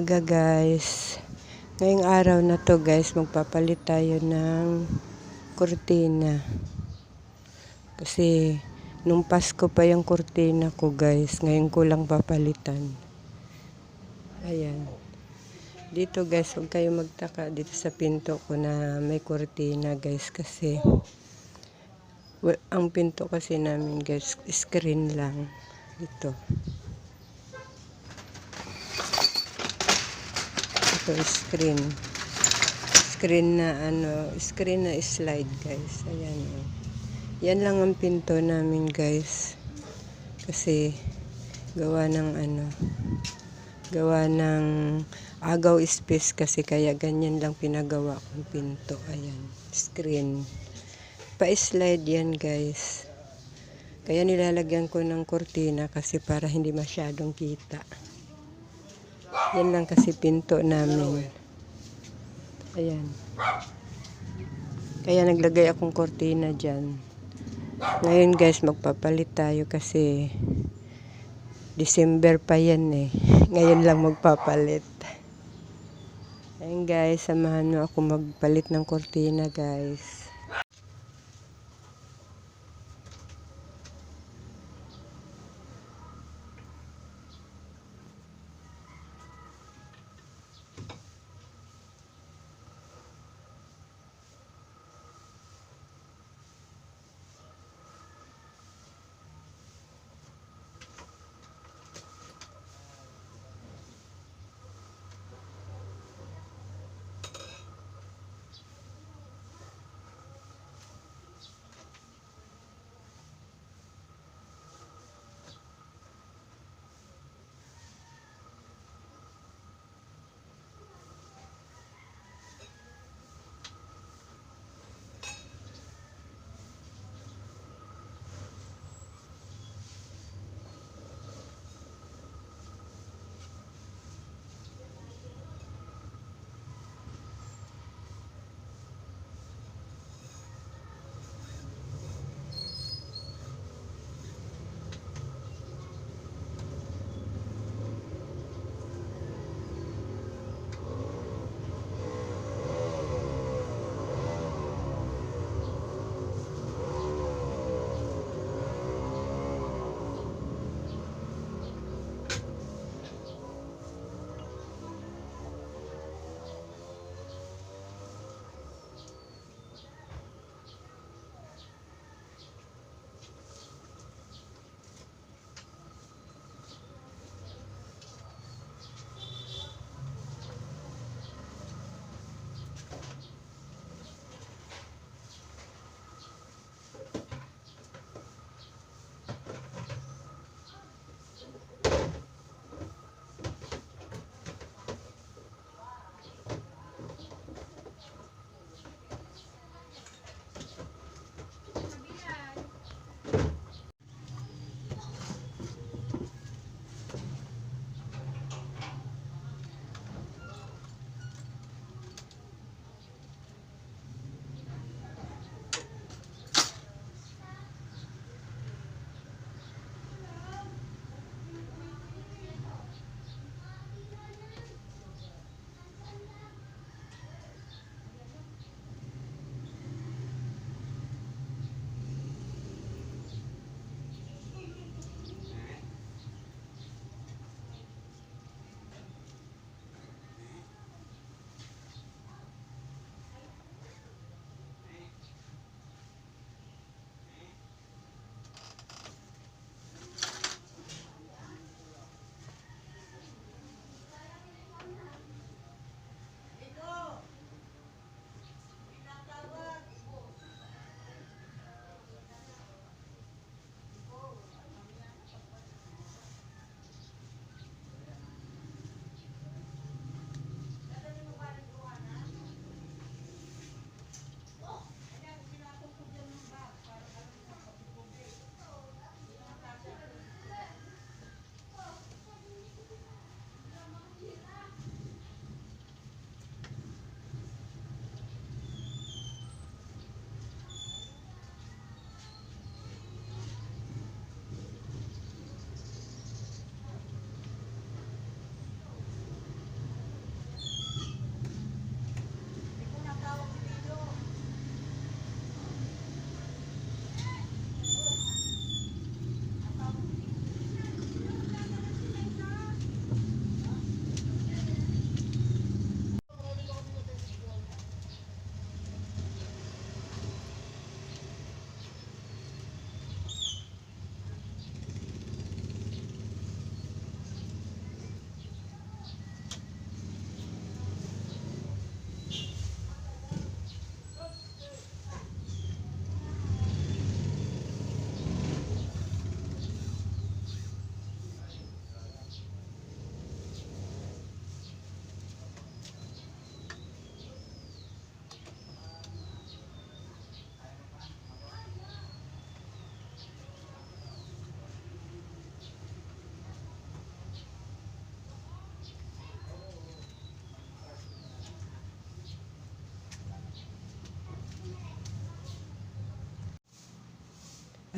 umaga guys. Ngayong araw na to guys, magpapalit tayo ng kurtina. Kasi nung Pasko pa yung kurtina ko guys, ngayon ko lang papalitan. Ayan. Dito guys, huwag kayo magtaka dito sa pinto ko na may kurtina guys kasi wa- ang pinto kasi namin guys, screen lang. Ito. Ito screen. Screen na ano, screen na slide guys. Ayan oh. Yan lang ang pinto namin guys. Kasi gawa ng ano, gawa ng agaw space kasi kaya ganyan lang pinagawa kong pinto. Ayan, screen. Pa-slide yan guys. Kaya nilalagyan ko ng kurtina kasi para hindi masyadong kita. Yan lang kasi pinto namin. Ayan. Kaya naglagay akong kurtina dyan. Ngayon guys, magpapalit tayo kasi December pa yan eh. Ngayon lang magpapalit. Ayan guys, samahan mo ako magpalit ng kurtina guys.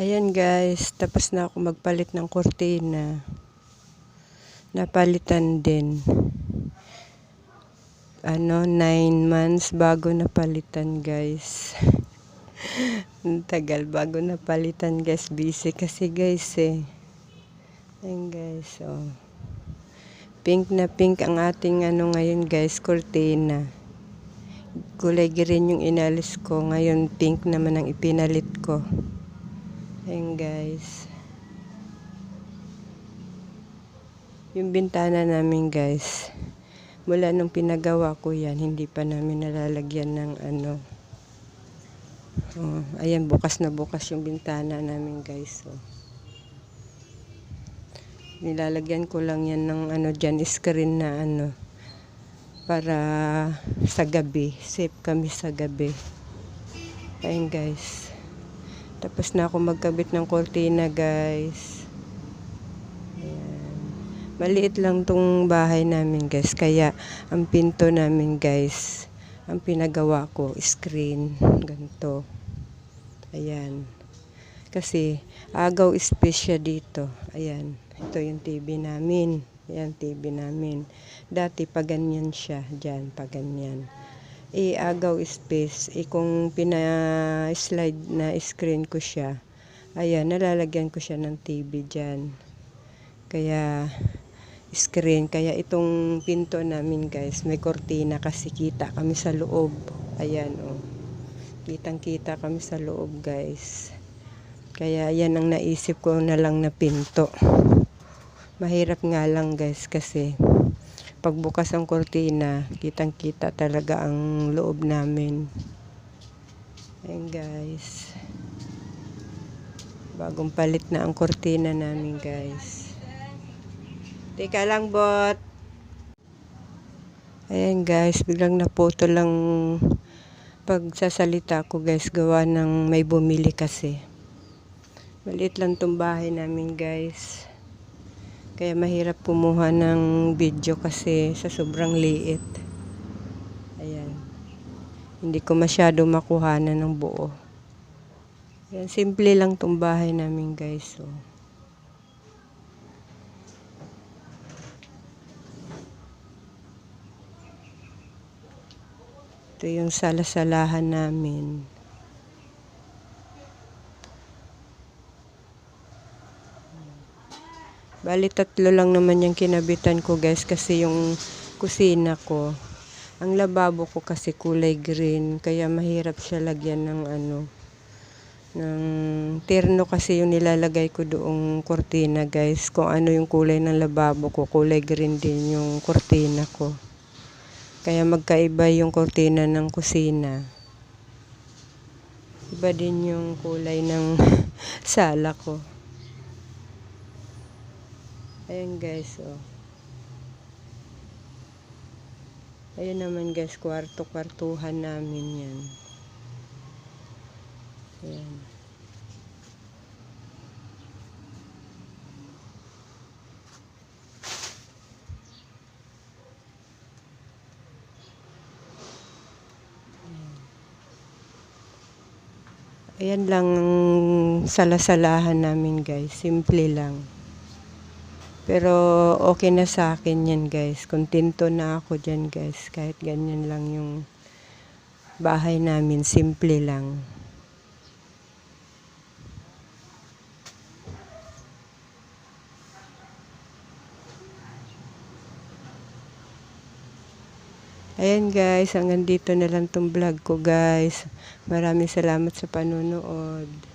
Ayan guys, tapos na ako magpalit ng kortina. Napalitan din. Ano, 9 months bago napalitan guys. Tagal bago napalitan guys. Busy kasi guys eh. Ayan guys, oh. Pink na pink ang ating ano ngayon guys, kortina. Kulay green yung inalis ko. Ngayon pink naman ang ipinalit ko. Ayan guys. Yung bintana namin guys. Mula nung pinagawa ko yan, hindi pa namin nalalagyan ng ano. Oh, ayan, bukas na bukas yung bintana namin guys. Oh. Nilalagyan ko lang yan ng ano dyan, screen na ano. Para sa gabi. Safe kami sa gabi. Ayan guys. Tapos na ako magkabit ng kortina guys. Ayan. Maliit lang tong bahay namin guys. Kaya ang pinto namin guys, ang pinagawa ko, screen. Ganito. Ayan. Kasi agaw siya dito. Ayan. Ito yung TV namin. Ayan, TV namin. Dati pa ganyan siya. Diyan, pa ganyan i-agaw space, eh, kung pina-slide na screen ko siya, ayan, nalalagyan ko siya ng TV dyan. Kaya, screen, kaya itong pinto namin guys, may kortina kasi kita kami sa loob. Ayan, oh. Kitang kita kami sa loob guys. Kaya yan ang naisip ko na lang na pinto. Mahirap nga lang guys kasi pagbukas ang kortina, kitang-kita talaga ang loob namin. Ayan guys. Bagong palit na ang kortina namin guys. Teka lang bot. Ayan guys, biglang naputo lang pagsasalita ko guys, gawa ng may bumili kasi. Maliit lang tong bahay namin guys. Kaya mahirap kumuha ng video kasi sa sobrang liit. Ayan. Hindi ko masyado makuhanan ng buo. Ayan, simple lang tong bahay namin guys. So. Ito yung salasalahan namin. Bali tatlo lang naman yung kinabitan ko guys kasi yung kusina ko. Ang lababo ko kasi kulay green kaya mahirap siya lagyan ng ano ng terno kasi yung nilalagay ko doong kortina guys. Kung ano yung kulay ng lababo ko, kulay green din yung kortina ko. Kaya magkaiba yung kortina ng kusina. Iba din yung kulay ng sala ko. Ayan guys, oh. Ayan naman guys, kwarto-kwartuhan namin yan. Ayan. Ayan lang ang salasalahan namin guys. Simple lang. Pero okay na sa akin yan guys. Kontento na ako dyan guys. Kahit ganyan lang yung bahay namin. Simple lang. Ayan guys, hanggang dito na lang tong vlog ko guys. Maraming salamat sa panonood.